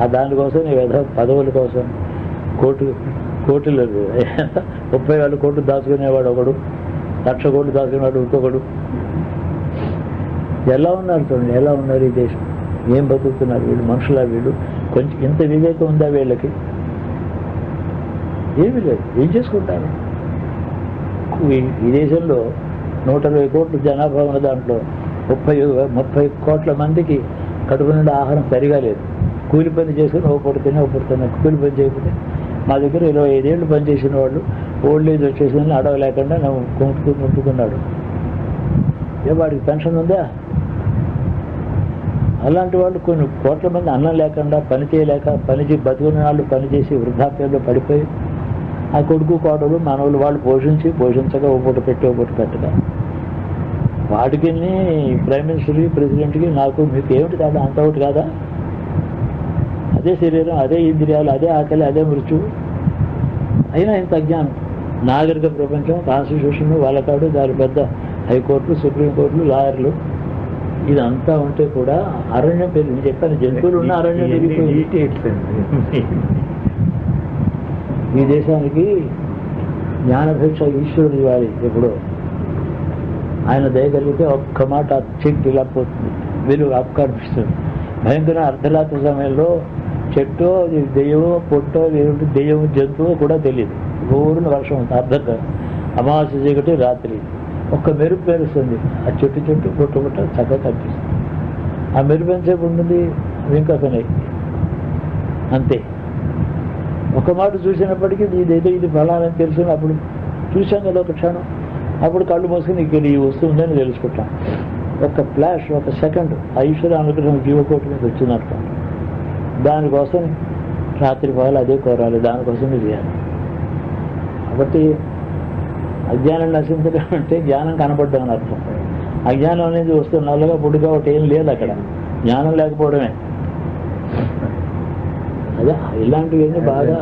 ఆ దానికోసం ఏదో పదవుల కోసం కోటు కోటిలు ముప్పై వేల కోట్లు దాచుకునేవాడు ఒకడు లక్ష కోట్లు దాచుకునేవాడు ఇంకొకడు. ఎలా ఉన్నారు చూడండి ఎలా ఉన్నారు ఈ దేశం? ఏం బతుకుతున్నారు వీళ్ళు మనుషులా వీళ్ళు? కొంచెం ఇంత వివేకం ఉందా వీళ్ళకి? ఏమీ లేదు. ఏం చేసుకుంటారు? ఈ- దేశంలో నూట ఇరవై కోట్ల జనాభా ఉన్న దాంట్లో ముప్పై ముప్పై కోట్ల మందికి కడుపు నుండి ఆహారం సరిగా లేదు. కూలి పని చేసుకుని ఒక పూట ఒక ఓ కూలి పని చేయకపోతే మా దగ్గర ఇరవై ఐదేళ్ళు పనిచేసిన వాళ్ళు ఓల్డ్ ఏజ్ వచ్చేసిందని అడగలేకుండా నువ్వు కుంటుకు కుంటుకున్నాడు ఏ వాడికి పెన్షన్ ఉందా? అలాంటి వాళ్ళు కొన్ని కోట్ల మంది అన్నం లేకుండా పని చేయలేక పని చే బతుకున్న వాళ్ళు పని చేసి వృద్ధాప్యంలో పడిపోయి ఆ కొడుకు కోడలు మనవులు వాళ్ళు పోషించి పోషించగా ఒకటి పెట్టి ఒకటి పెట్టగా వాటికి ప్రైమ్ మినిస్టర్కి ప్రెసిడెంట్కి నాకు మీకు ఏమిటి కాదా అంత ఒకటి కాదా? అదే శరీరం అదే ఇంద్రియాలు అదే ఆకలి అదే మృత్యువు అయినా ఇంత అజ్ఞానం నాగరిక ప్రపంచం కాన్స్టిట్యూషన్ వాళ్ళకాడు దాని పెద్ద హైకోర్టులు సుప్రీంకోర్టులు లాయర్లు. ఇదంతా ఉంటే కూడా అరణ్యం పెరిగి నేను చెప్పాను జంతువులు ఉన్న అరణ్యం పెరిగిపోయింది. ఈ దేశానికి జ్ఞానభిక్ష ఈశ్వరుడు ఇవ్వాలి ఎప్పుడో. ఆయన దయగలిగితే ఒక్క మాట చెక్ ఇలా పోతుంది. వెలుగు అప్కనిపిస్తుంది భయంకర అర్ధరాత్రి సమయంలో చెట్టు అది దెయ్యమో పొట్టో లేదంటే దెయ్యం జంతువు కూడా తెలియదు ఊరిన వర్షం ఉంటుంది అర్ధంగా అమావాస్య చీకటి రాత్రి. ఒక్క మెరుపు మెరుస్తుంది. ఆ చెట్టు చెట్టు పొట్టు పుట్ట చక్కగా కనిపిస్తుంది. ఆ మెరుపు ఎంతసేపు ఉంటుంది? ఇంకా అంతే. ఒక మాట చూసినప్పటికీ ఇదైతే ఇది ఫలాలని తెలుసుకుని అప్పుడు చూసాం కదా ఒక క్షణం. అప్పుడు కళ్ళు మూసుకుని ఇక్కడ ఈ వస్తుందని తెలుసుకుంటాం. ఒక ఫ్లాష్ ఒక సెకండ్. ఆ ఈశ్వర అనుగ్రహం జీవకోటి మీద వచ్చిందనుకోండి. దానికోసం రాత్రి పగలు అదే కోరాలి దానికోసం చేయాలి. కాబట్టి అజ్ఞానం నశించడం అంటే జ్ఞానం కనపడ్డం అని అర్థం. అజ్ఞానం అనేది వస్తే నల్లగా పొడిగా ఒకటి ఏం లేదు అక్కడ. జ్ఞానం లేకపోవడమే. అదే ఇలాంటివన్నీ బాగా